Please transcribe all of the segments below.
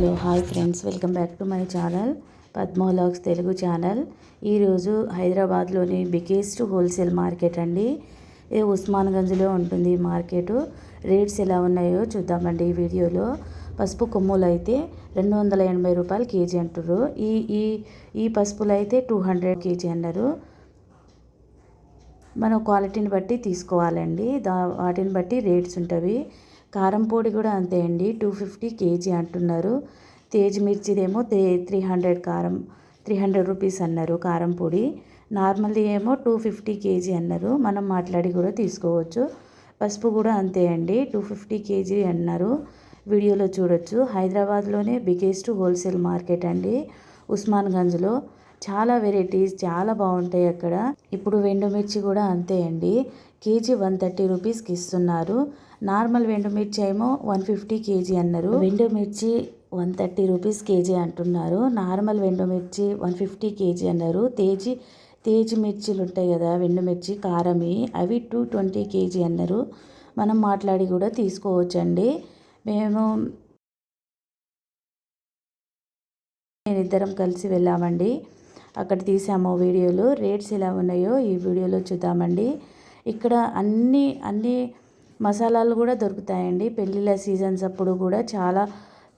Hello hi friends. Welcome back to my channel పద్మోలాగ్స్ Telugu channel. ఈరోజు హైదరాబాద్లోని biggest wholesale market అండి. ఇది ఉస్మాన్గంజ్లో ఉంటుంది మార్కెట్. రేట్స్ ఎలా ఉన్నాయో చూద్దామండి ఈ వీడియోలో. పసుపు కొమ్ములు అయితే రెండు వందల ఎనభై రూపాయలు కేజీ అంటారు ఈ ఈ ఈ పసుపులు అయితే టూ హండ్రెడ్ కేజీ అన్నారు మనం క్వాలిటీని బట్టి తీసుకోవాలండి. దా వాటిని బట్టి రేట్స్ ఉంటాయి కారం పొడి కూడా అంతే అండి. టూ ఫిఫ్టీ కేజీ అంటున్నారు. తేజ్ మిర్చిదేమో తే త్రీ హండ్రెడ్ కారం త్రీ హండ్రెడ్ రూపీస్ అన్నారు కారం పొడి. నార్మల్ది ఏమో టూ ఫిఫ్టీ కేజీ అన్నారు. మనం మాట్లాడి కూడా తీసుకోవచ్చు. పసుపు కూడా అంతే అండి. టూ ఫిఫ్టీ కేజీ అన్నారు. వీడియోలో చూడొచ్చు. హైదరాబాద్లోనే బిగ్గెస్ట్ హోల్సేల్ మార్కెట్ అండి ఉస్మాన్గంజ్లో. చాలా వెరైటీస్ చాలా బాగుంటాయి అక్కడ. ఇప్పుడు వెండుమిర్చి కూడా అంతే అండి. కేజీ వన్ థర్టీ రూపీస్కి ఇస్తున్నారు. నార్మల్ వెండుమిర్చి ఏమో వన్ ఫిఫ్టీ కేజీ అన్నారు. వెండుమిర్చి వన్ థర్టీ రూపీస్ కేజీ అంటున్నారు. నార్మల్ వెండుమిర్చి వన్ ఫిఫ్టీ కేజీ అన్నారు. తేజీ తేజ్ మిర్చిలు ఉంటాయి కదా వెండుమిర్చి కారమి అవి టూ ట్వంటీ కేజీ అన్నారు. మనం మాట్లాడి కూడా తీసుకోవచ్చండి. మేము ఇద్దరం కలిసి వెళ్ళామండి. అక్కడ తీసాము వీడియోలు. రేట్స్ ఎలా ఉన్నాయో ఈ వీడియోలో చూద్దామండి. ఇక్కడ అన్ని అన్ని మసాలాలు కూడా దొరుకుతాయండి. పెళ్ళిళ్ళ సీజన్స్ అప్పుడు కూడా చాలా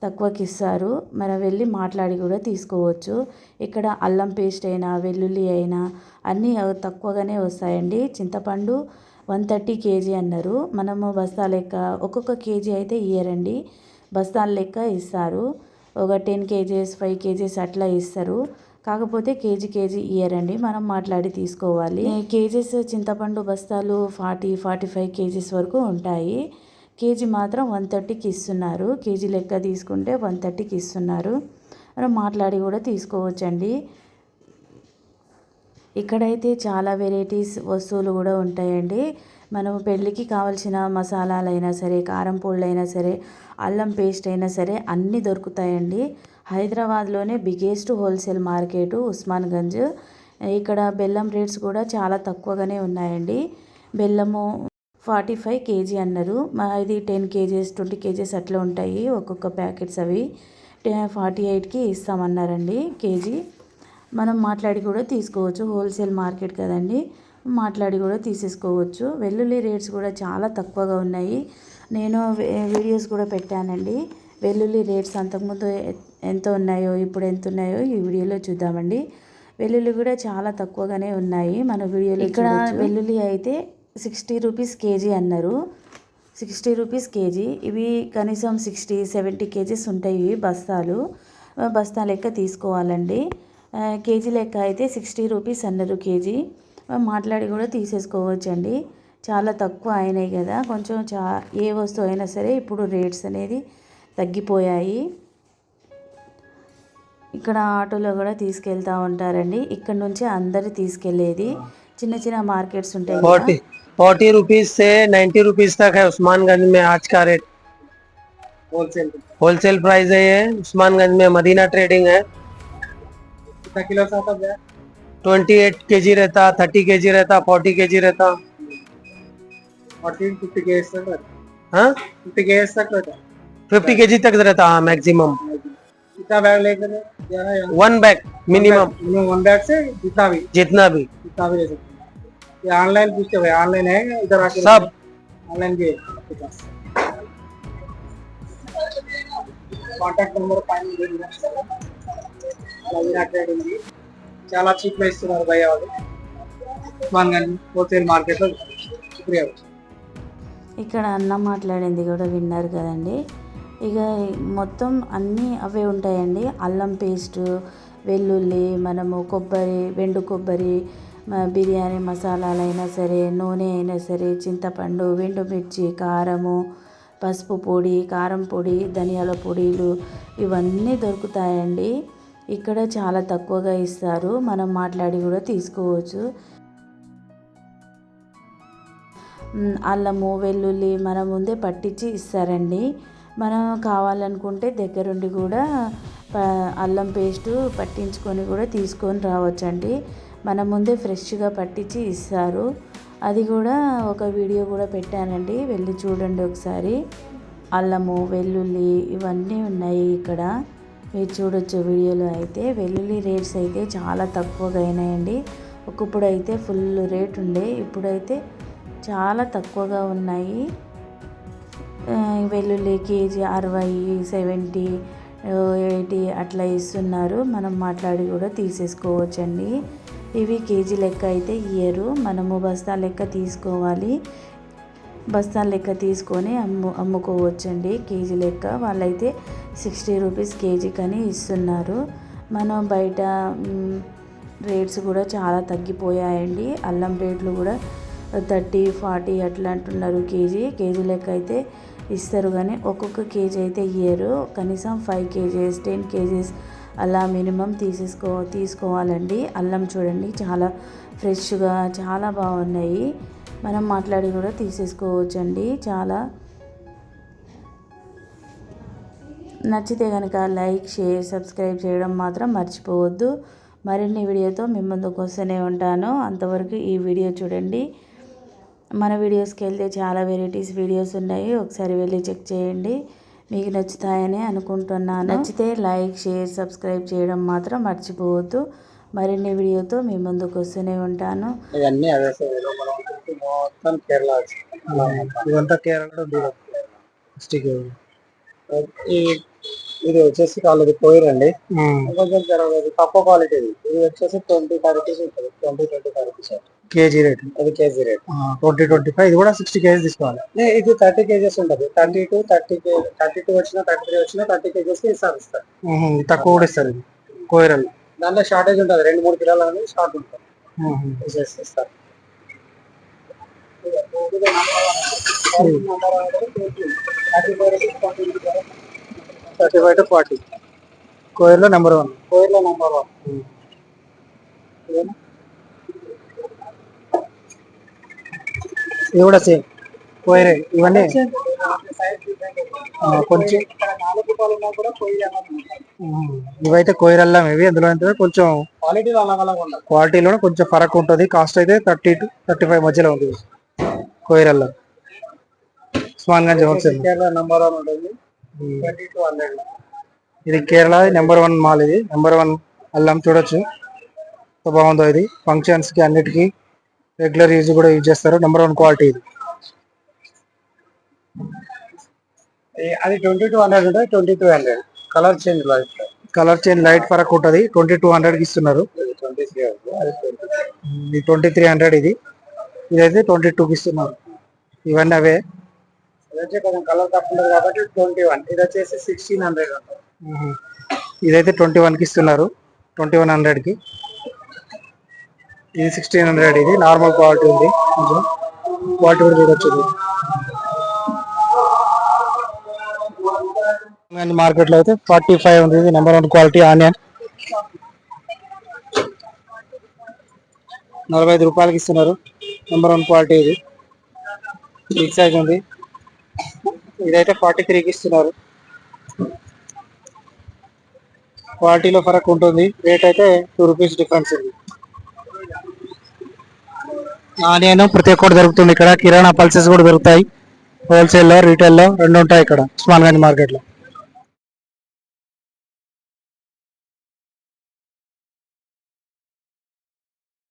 తక్కువకి ఇస్తారు మనం వెళ్ళి మాట్లాడి కూడా తీసుకోవచ్చు. ఇక్కడ అల్లం పేస్ట్ అయినా వెల్లుల్లి అయినా అన్నీ తక్కువగానే వస్తాయండి. చింతపండు వన్ థర్టీ కేజీ అన్నారు. మనము బస్తా లెక్క ఒక్కొక్క కేజీ అయితే ఇయ్యరండి. బస్తాల లెక్క ఇస్తారు. ఒక టెన్ కేజీస్ ఫైవ్ కేజీస్ అట్లా ఇస్తారు. కాకపోతే కేజీ కేజీ ఇయ్యరండి. మనం మాట్లాడి తీసుకోవాలి. కేజీస్ చింతపండు బస్తాలు ఫార్టీ ఫార్టీ ఫైవ్ కేజీస్ వరకు ఉంటాయి. కేజీ మాత్రం వన్ థర్టీకి ఇస్తున్నారు. కేజీ లెక్క తీసుకుంటే వన్ థర్టీకి ఇస్తున్నారు. మనం మాట్లాడి కూడా తీసుకోవచ్చండి. ఇక్కడైతే చాలా వెరైటీస్ వస్తువులు కూడా ఉంటాయండి. మనం పెళ్ళికి కావాల్సిన మసాలాలైనా సరే కారం పొళ్ళు అయినా సరే అల్లం పేస్ట్ అయినా సరే అన్నీ దొరుకుతాయండి. హైదరాబాద్లోనే బిగ్గెస్ట్ హోల్సేల్ మార్కెట్ ఉస్మాన్గంజ్ ఇక్కడ బెల్లం రేట్స్ కూడా చాలా తక్కువగానే ఉన్నాయండి. బెల్లము ఫార్టీ ఫైవ్ కేజీ అన్నారు. ఇది టెన్ కేజీస్ ట్వంటీ కేజీస్ అట్లా ఉంటాయి ఒక్కొక్క ప్యాకెట్స్ అవి. ఫార్టీ ఎయిట్కి ఇస్తామన్నారండి కేజీ. మనం మాట్లాడి కూడా తీసుకోవచ్చు హోల్సేల్ మార్కెట్ కదండి. మాట్లాడి కూడా తీసేసుకోవచ్చు. వెల్లుల్లి రేట్స్ కూడా చాలా తక్కువగా ఉన్నాయి. నేను వీడియోస్ కూడా పెట్టానండి. వెల్లుల్లి రేట్స్ అంతకుముందు ఎంత ఉన్నాయో ఇప్పుడు ఎంత ఉన్నాయో ఈ వీడియోలో చూద్దామండి. వెల్లుల్లి కూడా చాలా తక్కువగానే ఉన్నాయి. మన వీడియోలో ఇక్కడ వెల్లుల్లి అయితే సిక్స్టీ రూపీస్ కేజీ అన్నారు. Sixty rupees KG. ఇవి కనీసం సిక్స్టీ సెవెంటీ కేజీస్ ఉంటాయి బస్తాలు. బస్తా లెక్క తీసుకోవాలండి. కేజీ లెక్క అయితే సిక్స్టీ రూపీస్ అన్నారు కేజీ. మాట్లాడి కూడా తీసేసుకోవచ్చండి చాలా తక్కువ అయినాయి కదా కొంచెం చా ఏ వస్తువు అయినా సరే ఇప్పుడు రేట్స్ అనేది తగ్గిపోయాయి ఇక్కడ ఆటోలో కూడా తీసుకెళ్తూ ఉంటారండి ఇక్కడ నుంచి అందరు తీసుకెళ్లేది చిన్న చిన్న మార్కెట్స్ ఉంటాయి फोर्टी फोर्टी रुपीज से नाइन्टी रुपीज तक है उस्मानगंज में आज का रेट होलसेल होलसेल प्राइस है ये उस्मानगंज में मदीना ट्रेडिंग है कितना किलो सा आता है ट्वेंटी एट के जी रहता थर्टी के जी रहता। फोर्टी के जी रहता। फिफ्टी के जी तक रहता हाँ मैक्सिमम हाँ, कितना बैग लेकर one bag minimum one bag से जितना भी। जितना भी। जितना भी ले सकते ये ऑनलाइन पूछते भाई ऑनलाइन है इधर आके? सब। ऑनलाइन भी आपके पास। कॉन्टैक्ट नंबर फाइनल दे दिया చాలా చీప్లో ఇస్తున్నారు భయ వాళ్ళు. హోల్సేల్ మార్కెట్లో శుక్రియా ఇక్కడ అన్న మాట్లాడింది కూడా విన్నారు కదండి. ఇక మొత్తం అన్నీ అవే ఉంటాయండి. అల్లం పేస్ట్ వెల్లుల్లి మనము కొబ్బరి వెండు కొబ్బరి బిర్యానీ మసాలాలైనా సరే నూనె అయినా సరే చింతపండు వెండుమిర్చి కారము పసుపు పొడి కారం పొడి ధనియాల పొడిలు ఇవన్నీ దొరుకుతాయండి. ఇక్కడ చాలా తక్కువగా ఇస్తారు. మనం మాట్లాడి కూడా తీసుకోవచ్చు. అల్లము వెల్లుల్లి మన ముందే పట్టించి ఇస్తారండి. మనం కావాలనుకుంటే దగ్గరుండి కూడా ప- అల్లం పేస్టు పట్టించుకొని కూడా తీసుకొని రావచ్చండి. మన ముందే ఫ్రెష్గా పట్టించి ఇస్తారు. అది కూడా ఒక వీడియో కూడా పెట్టానండి. వెళ్ళి చూడండి ఒకసారి. అల్లము వెల్లుల్లి ఇవన్నీ ఉన్నాయి ఇక్కడ. మీరు చూడొచ్చు వీడియోలో అయితే వెల్లుల్లి రేట్స్ అయితే చాలా తక్కువగా అయినాయండి. ఒకప్పుడు అయితే ఫుల్ రేట్ ఉండే ఇప్పుడైతే చాలా తక్కువగా ఉన్నాయి. వెల్లుల్లి కేజీ అరవై సెవెంటీ ఎయిటీ అట్లా ఇస్తున్నారు. మనం మాట్లాడి కూడా తీసేసుకోవచ్చండి. ఇవి కేజీ లెక్క అయితే ఇయ్యరు. మనము బస్తా లెక్క తీసుకోవాలి. బస్తాల లెక్క తీసుకొని అమ్ము అమ్ముకోవచ్చండి. కేజీ లెక్క. వాళ్ళైతే సిక్స్టీ రూపీస్ కేజీ కానీ ఇస్తున్నారు. మనం బయట రేట్స్ కూడా చాలా తగ్గిపోయాయండి. అల్లం రేట్లు కూడా థర్టీ ఫార్టీ అట్లా అంటున్నారు కేజీ. కేజీ లెక్క అయితే ఇస్తారు కానీ ఒక్కొక్క కేజీ అయితే ఇయ్యరు. కనీసం ఫైవ్ కేజీస్ టెన్ కేజీస్ అలా మినిమం తీసేసుకో తీసుకోవాలండి. అల్లం చూడండి చాలా ఫ్రెష్గా చాలా బాగున్నాయి. మనం మాట్లాడి కూడా తీసేసుకోవచ్చండి. చాలా నచ్చితే కనుక లైక్ షేర్ సబ్స్క్రైబ్ చేయడం మాత్రం మర్చిపోవద్దు. మరిన్ని వీడియోతో మీ ముందుకు వస్తూనే ఉంటాను. అంతవరకు ఈ వీడియో చూడండి. మన వీడియోస్కి వెళ్తే చాలా వెరైటీస్ వీడియోస్ ఉన్నాయి. ఒకసారి వెళ్ళి చెక్ చేయండి. మీకు నచ్చుతాయని అనుకుంటున్నాను. నచ్చితే లైక్ షేర్ సబ్స్క్రైబ్ చేయడం మాత్రం మర్చిపోవద్దు. మరిన్ని వీడియోతో మీ ముందుకు వస్తూనే ఉంటాను. ఇవన్నీ అదే మొత్తం కేరళ. ఇదంతా కేరళ దూరం. డిస్టిక్ ఈ ఇది వచ్చేసి వాళ్ళది పోయిరండి. కొంచెం జరగదు తక్కువ క్వాలిటీ ఇది ఇది వచ్చేసి ట్వంటీ ఫైవ్ రూపీస్ ఉంటుంది. Twenty twenty five rupees KG rate. అది KG rate. Twenty twenty five ఇది కూడా సిక్స్టీ కేజీ తీసుకోవాలి. ఇది థర్టీ కేజెస్ ఉంటుంది. Thirty two thirty thirty two వచ్చినా థర్టీ త్రీ వచ్చినా థర్టీ కేజెస్ ఇస్తారు తక్కువ కూడా ఇస్తారు ఇది. కోయరల్ దాంట్లో షార్టేజ్ ఉంటుంది. రెండు మూడు కిలోలు అనేది షార్ట్ ఉంటుంది. తీసేసి ఇస్తారు థర్టీ ఫైవ్ టు ఫార్టీ కోయర్లో నెంబర్ వన్ కోయిల్లో నెంబర్ వన్ ఇది కూడా సేమ్ కోయరే ఇవన్నీ? కొంచెం. నాలుగు రూపాయలు ఉన్నా కూడా. మ్మ్. ఇవైతే కోయరల్లం ఇవి అందులో ఏంటంటే కొంచెం క్వాలిటీలు ఉండదు క్వాలిటీలో కొంచెం ఫరక్ ఉంటుంది. కాస్ట్ అయితే థర్టీ టు థర్టీ ఫైవ్ మధ్యలో ఉంటుంది కోయరల్లం. Osmangunj wholesale. Kerala number one ఉంటుంది. హండ్రెడ్ ఇది కేరళ నెంబర్ వన్ మాల్ ఇది. నెంబర్ వన్ అల్లం చూడొచ్చు. బాగుందో ఇది. ఫంక్షన్స్కి అన్నిటికీ రెగ్యులర్ యూజ్ కూడా యూజ్ చేస్తారు. నెంబర్ వన్ క్వాలిటీ ఇది. అది ట్వంటీ టూ హండ్రెడ్ ఉంటుంది twenty two hundred colour change light. Colour change light ఫరక్ ఉంటుంది. ట్వంటీ టూ హండ్రెడ్కి ఇస్తున్నారు. ట్వంటీ త్రీ అది ట్వంటీ ఇది ట్వంటీ త్రీ హండ్రెడ్ ఇది. ఇదైతే ట్వంటీ కి ఇస్తున్నారు. ఇవన్నీ అవే. ఇది వచ్చి కొంచెం కలర్ తక్కువ కాబట్టి ట్వంటీ వన్. ఇది వచ్చేసి సిక్స్టీన్ హండ్రెడ్. ఇదైతే ట్వంటీ కి ఇస్తున్నారు. ట్వంటీ వన్కి ఇది సిక్స్టీన్ హండ్రెడ్. ఇది నార్మల్ క్వాలిటీ ఉంది. కొంచెం క్వాలిటీ కూడా చూడొచ్చు. ఇది మార్కెట్లో అయితే ఫార్టీ ఫైవ్ ఉంది. ఇది నెంబర్ వన్ క్వాలిటీ ఆనియన్. నలభై ఐదు రూపాయలకి ఇస్తున్నారు. నెంబర్ వన్ క్వాలిటీ ఇది. బిగ్ సైజ్ ఉంది. ఇదైతే ఫార్టీ త్రీకి ఇస్తున్నారు. క్వాలిటీలో ఫరక్ ఉంటుంది. రేట్ అయితే టూ రూపీస్ డిఫరెన్స్ ఉంది. ఆనియన్ ప్రతి ఒక్కటి దొరుకుతుంది ఇక్కడ. కిరాణా పల్సెస్ కూడా దొరుకుతాయి. హోల్సేల్లో లో రెండు ఉంటాయి ఇక్కడ. ఉస్మాన్ గంజ్ మార్కెట్లో